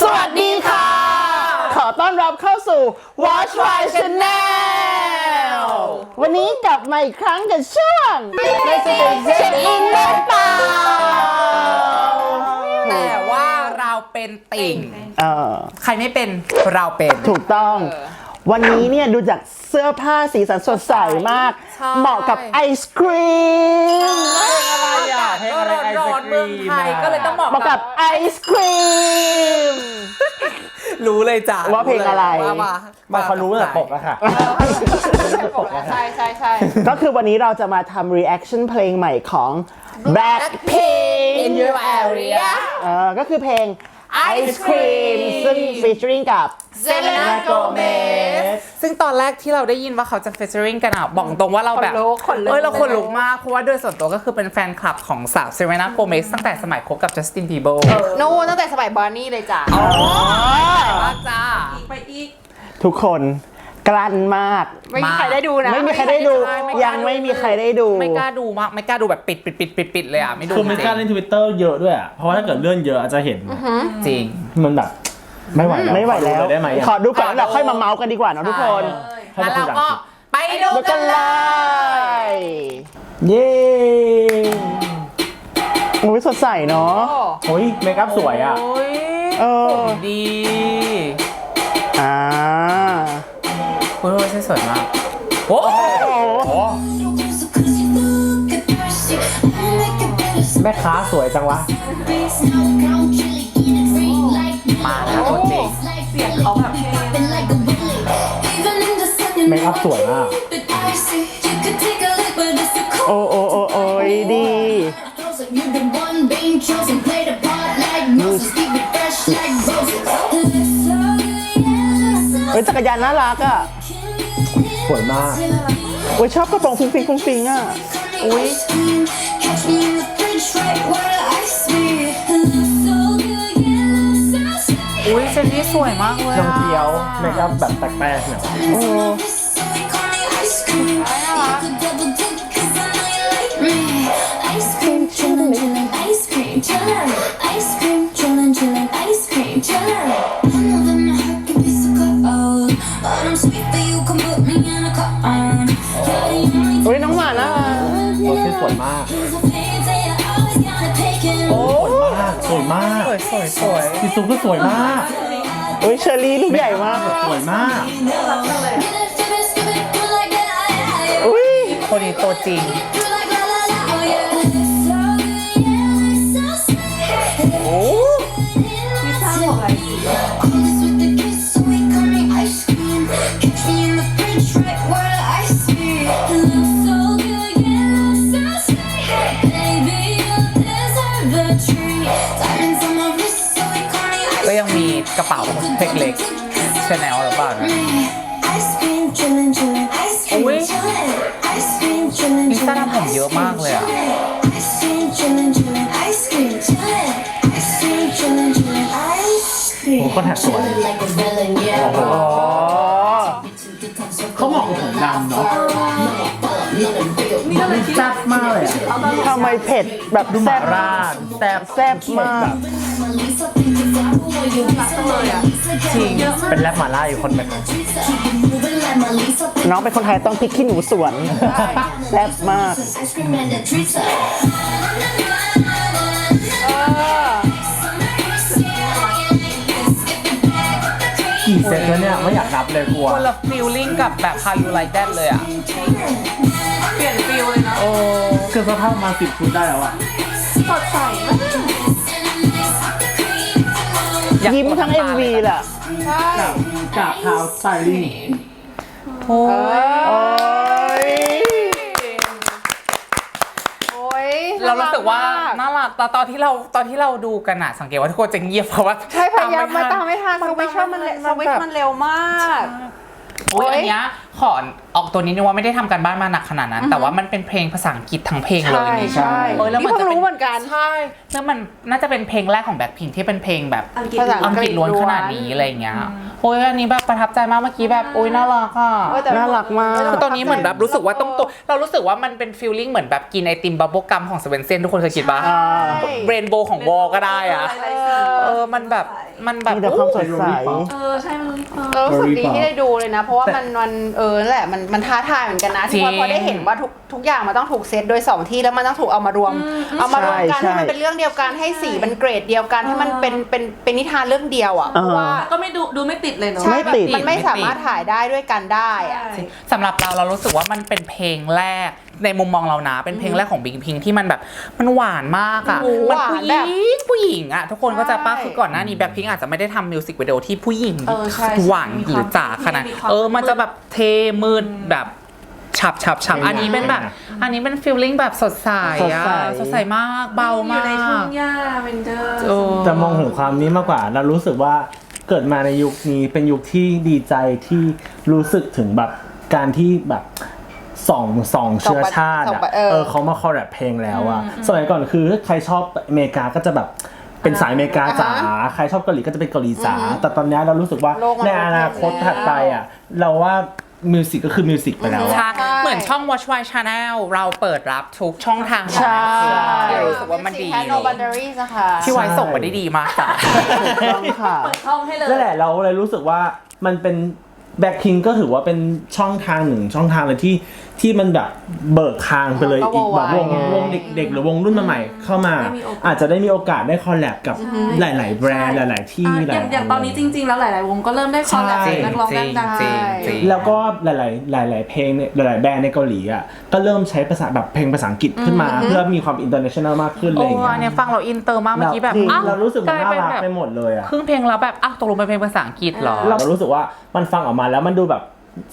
สวัสดีค่ะ ขอต้อนรับเข้าสู่ Watch My Channel วันนี้กลับมาอีกครั้งกับช่วง Resident Check In หรือเปล่าแต่ว่าเราเป็นติ่ง เออใครไม่เป็นเราเป็น ถูกต้อง วันนี้เนี่ยดูจากเสื้อผ้าสีสันสดใสมาก ใช่ เหมาะกับไอศครีมอะไรอะก็ร้อนๆ เมืองไทยก็เลยต้องเหมาะเหมาะกักับบไอศครีม รู้เลยจ้ะว่าเพลงอะไร ว่ามามาเขารู้ตั้งแต่ปกแล้วค่ะ ใช่ใช่ใช่ ก็คือวันนี้เราจะมาทำ reaction เพลงใหม่ของ Blackpink In Your Area เออก็คือเพลง Ice Cream ซึ่ง featuring กับ Selena Gomez ซึ่งตอนแรกที่เราได้ยินว่าเขาจะ featuring กันอะ บอกตรงว่าเราแบบ ขนลุกขนลุก เอ้ยเราคนลุกมาก เพราะว่าโดยส่วนตัวก็คือเป็นแฟนคลับของสาว Selena Gomez ตั้งแต่สมัยคบกับ Justin Bieber นู่นตั้งแต่สมัยบาร์นี่เลยจ้ะอ๋อมากจ้าไปอีก ทุกคน กลั้นมาก ไม่มีใครได้ดูนะไม่มีใครได้ดูไม่ไม่กล้ายังไม่มีใครได้ดู ไม่กล้าดูมากไม่กล้าดูแบบปิดปิดปิดปิดปิดเลยอะไม่ดูคือไม่กล้าจเล่รินทวิตเตอร์เยอะด้วยอะเพราะว่าถ้าเกิดเลื่อนเยอะอาจจะเห็นงจริงมันแบบไม่ไหวแล้วไม่ไหวแล้วขอดูเยได้ไหมอะขอดูก่อนแล้วเราค่อยมาเมาส์กันดีกว่าเนอะทุกคนให้งั้นมาคุเรายกันก็ไปดูดูกักันนเลเลยยเย้โอ้ยสดใสเนาะโอ้ยเมคอัพสวยอะโอ้ยเออดีอ่า คุณโอ้ยสวยมากโอ้โหแม่ค้าสวยจังวะ มาแล้วตัวจริงเมคอัพสวยมาก โอ้โอ้โอ้โอ้ยดีเฮ้ยจักรยานน่ารักอะ สวยมากโอ้ยชอบกระโปรงฟุ้งฟิงฟุ้งฟิงอะอุ้ยอุ้ยเจนนี่สวยมากเลยน้องเทียวเมคอัพแบบแปลกๆเนี่ยโอ้ วที่สวยมาก Here's a fancy, I always gotta take it. สวยมากสวยมากสวยสวยสวยพี่ซุปก็สวยมากโอ้ยเชอรี่ลูกใหญ่มากสวยมาก Get it, skip it, skip it, do like that, yeah, yeah. อุ้ยคนนี้ตัวจริง Do like la la la, oh yeah. So good, yeah, so กระเป๋าเล็กๆชาแนลหรือเปล่านะ cream. Ice cream, chillin', chillin', ice cream, Ui. chillin'. Ice cream, chillin', ลิซ่า chillin', ทำผมเยอะมากเลยอะ Ice cream, chillin', chillin', ice cream, chillin'. Ice cream, chillin', chillin', ice โอ้ cream. คนแท็กสวย Like a villain, yeah. อ๋อเขาเหมาะกับผมดำเนาะมันแซ่บมากเลยอะทำไมเผ็ดแบบดูหแซ่มาบราดแซ่บแซ่บมาก จริงเป็นแรปหมาล่าอยู่คนหนึ่งน้องเป็นคนไทยต้องพริกขี้หนูสวนแซ่บมาก Ice cream and the treats are กี่เซตแล้วเนี่ยไม่อยากนับเลยกลัวคนละฟิลลิ่งกับแบบ How You Like That เลยอะ เปลี่ยนฟิลเลยนะโอ้คือสภาพมาสิบชุดได้แล้วอะสดใสมากอ ยากยิ้มทั้งกดน้ำตา MV เลยแหละใช่จากเท้าสไตลิ่งโอ้ยโอ้ยโอ้ยเรารู้สึกว่าน่น่ารักตอนตอนที่เราตอนที่เราดูกันอะสังเกตว่าทุกคนจะเงียบเพราะว่าใช่พยายามมาตามไม่ทันสวิชมันเร็วสวิชมันเร็วมากโอ้ยอันเนี้ย ขอออกตัวนี้นึงว่าไม่ได้ทำการบ้านมาหนักขนาดนั้น แต่ว่ามันเป็นเพลงภาษาอังกฤษทั้งเพลงเลย ใช่นี่ใช่เออแล้วมันนี่จะเพิ่งเป็น รู้เหมือนกัน ใช่ แล้วมันน่าจะเป็นเพลงแรกของแบ็คพิงที่เป็นเพลงแบบอังกฤษภาษา อังกฤษล้วนขนาดนี้อะไรอย่างเงี้ยโอ้ยอันนี้แบบประทับใจมากเมื่อกี้แบบโอ้ยน่ารักอะ เออแต่น่ารักมาก คือตอนนี้เหมือนแบบรู้สึกว่าต้องตัวเรารู้สึกว่ามันเป็นฟีลลิ่งเหมือนแบบกินไอติมบับเบิลกัมของเซเว่นเซนทุกคนเคยกินปะอ่าเรนโบว์ของวอลก็ได้อะเออมันแบบมันแบบมีแต่ความสดใส เออ ใช่มันรู้ฟังเออรู้สึกดีที่ได้ดูเลยนะ เพราะว่ามันมันเออนั่นแหละมันมันท้าทายเหมือนกันนะที่ว่าพอได้เห็นว่าทุกทุกอย่างมันต้องถูกเซตโดยสองที่แล้วมันต้องถูกเอามารวม เอามารวมกันใช่ให้มันเป็นเรื่องเดียวกันให้สีมันเกรดเดียวกันให้มันเป็นเป็นเป็นนิทานเรื่องเดียวอะเพราะว่า ก็ไม่ดูดูไม่ติดเลยเนาะ ใช่ไม่แบบติด มันไม่สามารถถ่ายได้ด้วยกันได้อะสำหรับเราเรารู้สึกว่ามันเป็นเพลงแรก ในมุมมองเรานะ เป็นเพลงแรกของบิงพิงที่มันแบบมันหวานมากอะโอ้โหมันหวาผู้นหแบญิบงผู้หญิงอะ ทุกคนก็จะป้าใช่คือก่อนหน้านี้แบ็คพิงอาจจะไม่ได้ทำมิวสิกวิดีโอที่ผู้หญิงเออใช่ใช่หวานมีหความรือจ๋าขนาดมีความเออมันจะแบบเทมืดแบบฉับฉับฉับเพลงอันนี้เป็นแบบเพลงอะอันนี้เป็นฟีลลิ่งแบบสดใสอะสดใสสดใสมากเบาอมายู่ในทุ่กงหญ้าเวนเดอร์เออจะมองถึงความนี้มากกว่าเรารู้สึกว่าเกิดมาในยุคนี้เป็นยุคที่ดีใจที่รู้สึกถึงแบบการที่แบบ สองสองเชื้อชาติสองอะประเออเออเขามาคอลแรปเพลงแล้วอะสมัยก่อนคือใครชอบอเมริกาก็จะแบบเป็นสายอเมริกาจ๋าใครชอบเกาหลีก็จะเป็นเกาหลีจ๋าแต่ตอนนี้เรารู้สึกว่าโลกมันในอนาคตถัดไปอะเราว่ามิวสิกก็คือมิวสิกไปแล้วอะใช่เหมือนช่อง Watch Why Channel เราเปิดรับทุกช่องทางใช่ที่รู้สึกว่ามันดีแค่ no boundaries นะคะที่ไว้ส่งมาได้ดีมากจ้ะถูกต้องค่ะเปิดช่องให้เลยนั่นแหละเราเลยรู้สึกว่ามันเป็นแบ็คพิงก็ถือว่าเป็นช่องทางหนึ่งช่องทางเลยที่ ที่มันแบบเบิกทางไปเลยก็อีกแบบวง worldwide ไงวงเด็กๆ หรือวงรุ่นใหม่ๆเข้ามา ได้มีโอกาส อาจจะได้มีโอกาสได้คอลแลบกับหลาย ๆ แบรนด์หลาย ๆ ที่อะหลาอยย่างอย่างตอนนี้จริง ๆ แล้วหลาย ๆ วงก็เริ่มได้คอลแลบใช่กับนักร้องดังจริงจริงแล้วก็หลาย ๆ หลาย ๆ เพลงเนี่ยหลาย ๆ แบรนด์ในเกาหลีอะก็เริ่มใช้ภาษาแบบเพลงภาษาอังกฤษขึ้นมา เพื่อมีความอินเตอร์เนชั่นแนลมากขึ้นอะไรโอ้อย่างอันเงี้เนี้ยยฟังเราอินเตอร์มากเมื่อกี้แบบจริงอ้าวเรารู้สึกมันน่ารักลยไปหมดเลยอะ ครึ่งเพลงแล้วแบบอ้าวตกลงเป็นเพลงภาษาอังกฤษเหรอ เรารู้สึกว่ามันฟังออกมาแล้วมันดูแบบ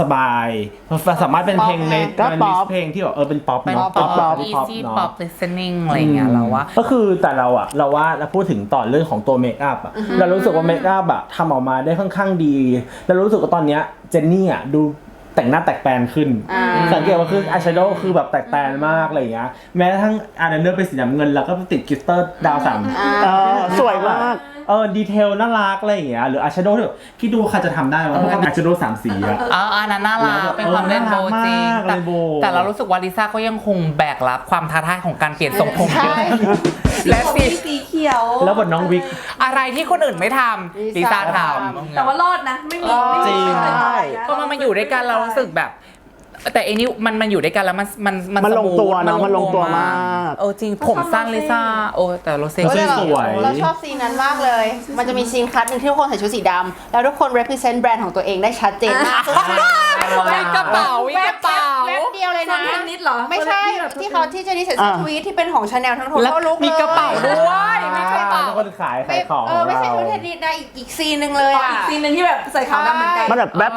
สบายมันสามารถเป็นเพลงในก็ในป๊ลิอสปต์เพลงที่แบบเออเป็นป๊อปเป็นเนาะป๊อป ป๊อป easy เนาะ pop listening อะไรอย่างเงี้ยเราว่า ก็คือแต่เราอะเราว่าเราพูดถึงต่อเรื่องของตัวเมคอัพอะเรารู้สึกว่าเมคอัพอะทำออกมาได้ค่อนข้างดี แล้วรู้สึกว่าตอนเนี้ยเจนนี่อะดู แต่งหน้าแตกแปลนขึ้น อ่า สังเกตว่าคืออายแชโดว์คือแบบแตกแปลนมากอะไรอย่างเงี้ยแม้กระทั่งอาร์เดนเดอร์เป็นสีน้ำเงินแล้วก็ติดกลิตเตอร์ดาวสามเออสวยมาก เออดีเทลน่ารักอะไรอย่างเงี้ยหรืออายแชโดว์ที่แบบคิดดูใครจะทำได้วะเพราะว่าอายแชโดว์สามสีอะอ๋ออันนั้นน่ารักแล้วเป็นความเล่นโบว์จริงเออน่ารักมากแต่เลยโบว์แต่เรารู้สึกว่าลิซ่าก็ยังคงแบกรับความท้าทายของการเปลี่ยนทรงผมใช่ และๆสีสีสีเขียวแล้วบทน้องวิก อะไรที่คนอื่นไม่ทำลิซ่าทำแต่ว่ารอดนะ ไม่มีไม่จริมีงใครตายนะพอมันมาอยู่ด้วยกันเรารู้สึกแบบ แต่อันนี้มันมันอยู่ด้วยกันแล้วมันมันมันลงตัวสมูทเนอะมันลงตัวมากเออจริงผมสั้นลิซ่าโอ้แต่โรเซ่โรเซ่เราสวย เราชอบซีนนั้นมากเลย มันจะมีซีนคัดหนึ่งที่ทุกคนใส่ชุดสีดำแล้วทุกคน represent แบรนด์ของตัวเองได้ชัดเจนมากมีกระเป๋ามีกระเป๋าแวบเดียวเลยส่วนะนเทนนิสเหรอไม่ใช่ที่เขาที่เจนี่ใส่เสื้ออ่าทวีตที่เป็นของชาแนลทั้งทแล้วทั้งลุกเลยมีกระเป๋าด้วยมีกระเป๋าทุกคนขายขายของเอขอองไม่ใช่เราชุดเทนนิสนะอีกอีกซีนหนึ่งเลยอ๋ออะอีกซีนหนึ่งที่แบบใส่ขาวดำเหมือนกันมันแบบแบบ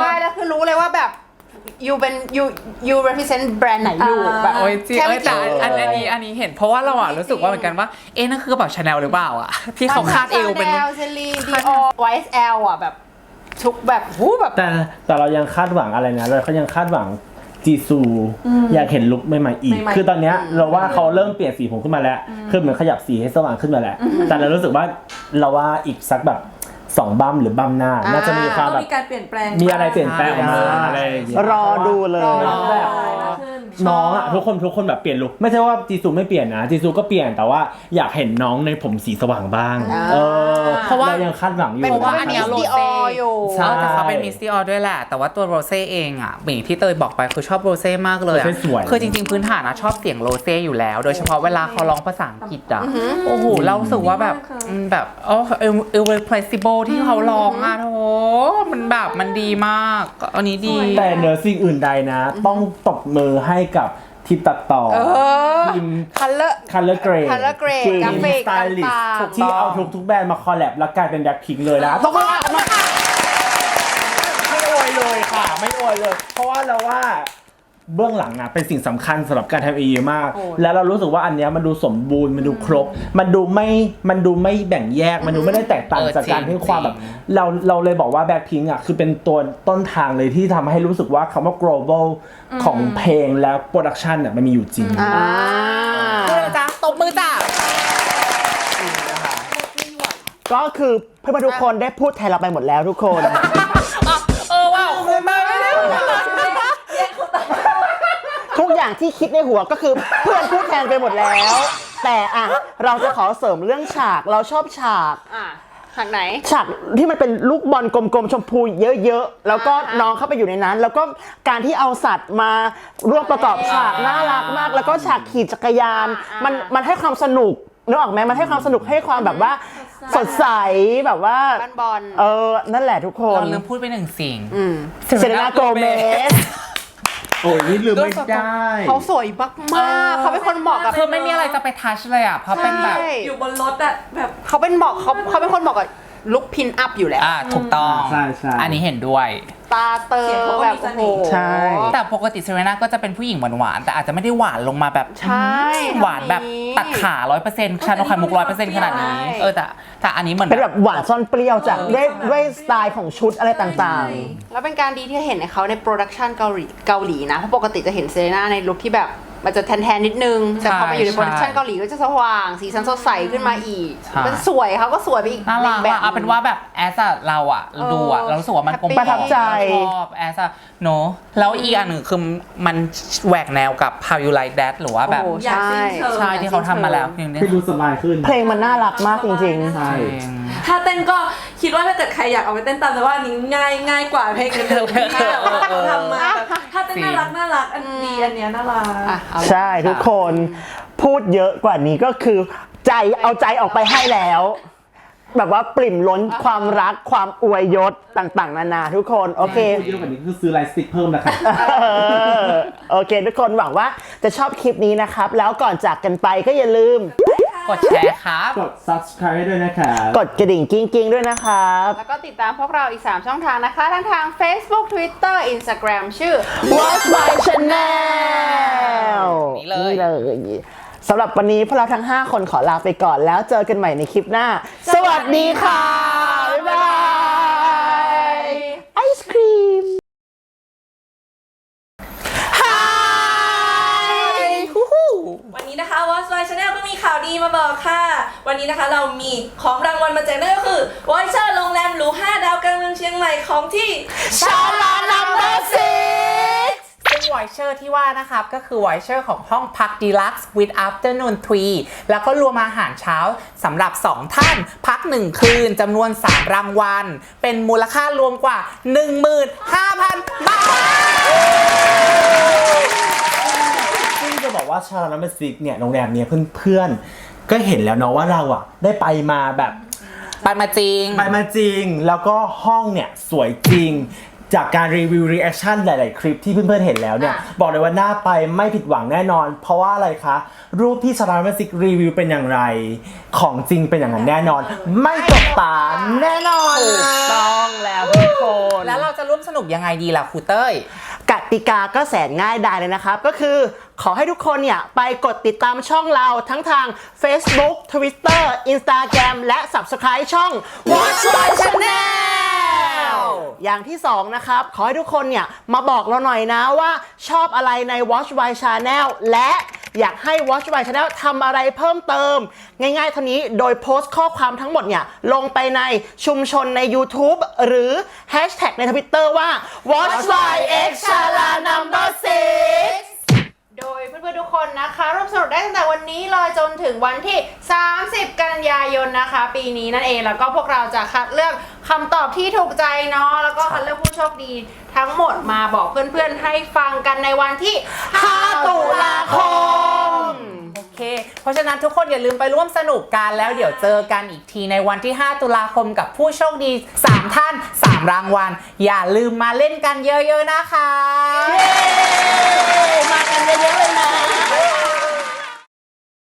ใช่แล้วคือรู้เลยว่าแบบ you เป็น you you represent แบรนด์ไหนอยู่อ่า แบบโอ้ยจริงแค่เอ้ไม่ยแต่กี่ อันอันนี้อันนี้เห็นเพราะว่าเราอะรู้สึกว่าเหมือนกันว่าเอ๊ะนั่นคือกระเป๋าชาแนลหรือเปล่าอะที่เขาคาดเอวเป็นชาแนลเซรีดีออ YSL อะแบบ ทุกแบบหูแบบ แต่แต่เรายังคาดหวังอะไรนะเราก็ยังคาดหวังจีซูอยากเห็นลุคใหม่ๆอีก ใหม่ๆคือตอนเนี้ยเราว่าเขาเริ่มเปลี่ยนสีผมขึ้นมาแล้ว คือเหมือนขยับสีให้สว่างขึ้นมาแล้ว แต่เรารู้สึกว่าเราว่าอีกสักแบบ สองบัมหรือบัมหน้า น่าจะมีความต้แบองบมีการเปลี่ยนแปลง มีอะไรเปลี่ยนแปลงออกมาใช่อะไรอย่างเงี้ยรอดูเลยน้องแบบขึ้ นน้องอะทุกคนทุกคนแบบเปลี่ยนลุคไม่ใช่ว่าจีซูไม่เปลี่ยนนะจีซูก็เปลี่ยนแต่ว่าอยากเห็นน้องในผมสีสว่างบ้าง อ่า เออเพราะว่าเรายังคาดหวังอยู่ เป็นเพราะว่าอันเนี้ย Miss โร Dior เซ่อยู่ ใช่ เออแต่เขาเป็นมิสซี่ออด้วยแหละ แต่ว่าตัวโรเซ่เองอะอย่างที่เตยบอกไปคือชอบโรเซ่มากเลยอะโรเซ่สวย คือจริงๆพื้นฐานนะชอบเสียงโรเซ่อยู่แล้ว โดยเฉพาะเวลาเขาร้องภาษาอังกฤษอะ โอ้โห เรารู้สึกว่าแบบอืมแบบอ๋อ irreplaceable ที่เขาร้องอะโถมันแบบมันดีมาก อันนี้ดี แต่เหนือสิ่งอื่นใดนะ ต้องตบมือให้กับทีมตัดต่อ เออทีม color Color Grade Color Grade ทีมกราฟิกสไตลิสต่างๆ ที่เอาทุกทุกๆแบรนด์มาคอลแลบแล้วกลายเป็นแบ็คพิงเลยนะต้องมาไม่อวยเลยค่ะ ไม่อวยเลย เพราะว่าเราว่า เบื้องหลังอะเป็นสิ่งสำคัญสำหรับการทำเอเยมาก โอ้แล้วเรารู้สึกว่าอันเนี้ยมันดูสมบูรณ์มันดูครบ มันดูไม่มันดูไม่แบ่งแยกมันดูไม่ได้แตกต่างเออจากการจริงที่ความแบบ จริง เราเราเลยบอกว่าแบ็คพิงอะคือเป็นตัวต้นทางเลยที่ทำให้รู้สึกว่าคำว่า global ของเพลงและโปรดักชันเนี่ยมันมีอยู่จริง อ่าพูดเลยจ้าตบมือจ้า ก็คือเพื่อนๆทุกคนได้พูดแทนเราไปหมดแล้วทุกคน ทุกอย่างที่คิดในหัวก็คือเพื่อนพูดแทนไปหมดแล้ว แต่อะเราจะขอเสริมเรื่องฉากเราชอบฉาก อะฉากไหน ฉากที่มันเป็นลูกบอลกลมๆชมพูเยอะๆ แล้วก็อ่าฮะน้องเข้าไปอยู่ในนั้น แล้วก็การที่เอาสัตว์มาร่วมประกอบฉากน่ารักมาก แล้วก็ฉากขี่จักรยานมันมันให้ความสนุกนึกออกไหมมันให้ความสนุกให้ความแบบว่า สดใสแบบว่าบ้านบอล เออนั่นแหละทุกคน เราลืมพูดไปหนึ่งสิ่งอืมเซเรนาโกเมส โอ้ยนี่ลืมไม่ได้ เขาสวยมากมากๆเขาเป็นคนเหมาะกับ คือไม่มีอะไรจะไปทัชเลยอะ เพราะเป็นแบบใช่อยู่บนรถอะแบบเขาเป็นเหมาะเขาเขาเป็นคนเหมาะกับลุคพินอัพอยู่แล้ว อ่าถูกต้อง ใช่ใช่ อันนี้เห็นด้วย ตาเตอเสียงเขาก็แบบมีเสโอ้น่โหห์ใช่ แต่ปกติเซเรน่าก็จะเป็นผู้หญิงหวานๆ แต่อาจจะไม่ได้หวานลงมาแบบใช่หวานแบบตัดขาร้อยเปอร์เซ็นต์ชานมไข่มุกร้อยเปอร์เซ็นต์ขนาดนี้เออแต่แต่อันนี้เหมือนเป็นแบบหวานซ่อนเปรี้ยวจากเออด้วยด้วยสไตล์ของชุดอะไรต่างแล้วเป็นการดีที่เห็นในเขาในโปรดักชันเกาหลีเกาหลีนะ เพราะปกติจะเห็นเซเลน่าในลุคที่แบบ มันจะแทนๆนิดนึง แต่พอมาอยู่ในใช่โปรดักชันเกาหลีก็จะสว่าง สีสันสดใสขึ้นมาอีก ใช่ มันสวยเขาก็สวยไปอีกน่ารักแบบ อะเอาเป็นว่าแบบแอสอะเราอะดูอะเออเรารู้สึกว่ามันกลมประทับใจ เราชอบแอสอะเนอะแล้วอีกอันหนึ่งคือมันแหวกแนวกับ How You Like That หรือว่าแบบ โอ้ อยากสิ้นเชิง ใช่ที่เขาทำมาแล้วเพลงนี้ให้ดูสบายขึ้นๆเพลงมันน่ารักมากจริง ใช่ ถ้าเต้นก็คิดว่าถ้าเกิดใครอยากเอาไปเต้นตามแต่ว่าอันนี้ง่ายง่ายกว่าเพลงอื่นๆที่แบบว่าทำมาแบบถ้าเต้นน่ารักน่ารักอันนี้อันเนี้ยน่ารัก อะเอาละๆใช่ทุกคนพูดเยอะกว่านี้ก็คือใจเอาใจออกไปให้แล้ว แบบว่าปริ่มล้นความรักความอวยยศต่างๆ นานาทุกคนโอเค พูดเยอะกว่านี้คือซื้อไลน์สติ๊กเพิ่มนะครับ เออโอเค ทุกคนหวังว่าจะชอบคลิปนี้นะครับ แล้วก่อนจากกันไปก็อย่าลืม กดแชร์ครับ กด subscribe ให้ด้วยนะครับ กดกระดิ่งกิ้งๆด้วยนะครับ แล้วก็ติดตามพวกเราอีก 3 ช่องทางนะคะ ทั้งทาง Facebook Twitter Instagram ชื่อ Watch My Channel นี่เลยนี่เลยสำหรับวันนี้พวกเราทั้ง 5 คนขอลาไปก่อนแล้วเจอกันใหม่ในคลิปหน้า สวัสดีค่ะ บ๊ายบายไอศครีม วันนี้นะคะ Watch My Channel ก็ มีข่าวดีมาบอกค่ะ วันนี้นะคะเรามีของรางวัลมาแจกนั่นก็คือวอยเชอร์โรงแรมหรู5ดาวกลางเมืองเชียงใหม่ของที่ชาลานัมเบอร์ซิกซึ่งวอยเชอร์ที่ว่านะครับ ก็คือวอยเชอร์ของห้องพัก Deluxe with Afternoon Tree แล้วก็รวมอาหารเช้าสำหรับ 2 ท่าน พัก 1 คืนจำนวน 3 รางวัล เป็นมูลค่ารวมกว่า 15,000 บาทซึ่งจะบอก ว่าชาลานัมเบอร์ซิกเนี่ยโรงแรมเนี่ยเพื่อนๆ ก็เห็นแล้วเนาะว่าเราอะได้ไปมาแบบไปมาจริง ไปมาจริง แล้วก็ห้องเนี่ยสวยจริง จากการรีวิวรีแอคชั่นหลาย ๆ คลิปที่เพื่อน ๆ เห็นแล้วเนี่ยอะบอกเลยว่าน่าไปไม่ผิดหวังแน่นอน เพราะว่าอะไรคะ รูปที่ชาลานัมเบอร์ซิกรีวิวเป็นอย่างไร ของจริงเป็นอย่างนั้นแน่นอน ไม่ตกตาแน่นอน ถูกต้องแล้วทุกคน แล้วเราจะร่วมสนุกยังไงดีล่ะครูเต้ย กติกาก็แสนง่ายดายเลยนะครับ ก็คือขอให้ทุกคนเนี่ย ไปกดติดตามช่องเราทั้งทาง Facebook Twitter Instagram และ Subscribe ช่อง Watch My Channel อย่างที่สองนะครับ ขอให้ทุกคนเนี่ย มาบอกเราหน่อยนะว่าชอบอะไรใน Watch My Channel และ อยากให้ Watch My Channel ทำอะไรเพิ่มเติม ง่ายๆเท่านี้โดยโพสต์ข้อความทั้งหมดเนี่ย ลงไปในชุมชนใน YouTube หรือ Hashtag ใน Twitter ว่า Watch My X Chala Number 6 โดยเพื่อนๆทุกคนนะคะร่วมสนุกได้ตั้งแต่วันนี้เลยจนถึงวันที่ 30 กันยายนนะคะ ปีนี้นั่นเองแล้วก็พวกเราจะคัดเลือก คำตอบที่ถูกใจเนาะแล้วก็คัดเลือกผู้โชคดี ทั้งหมดมาบอกเพื่อนๆให้ฟังกันในวันที่ 5 ตุลาคม โอเค เพราะฉะนั้นทุกคนอย่าลืมไปร่วมสนุกกันแล้วเดี๋ยวเจอกันอีกทีในวันที่ 5 ตุลาคมกับผู้โชคดี 3 ท่าน 3 รางวัล อย่าลืมมาเล่นกันเยอะๆนะคะ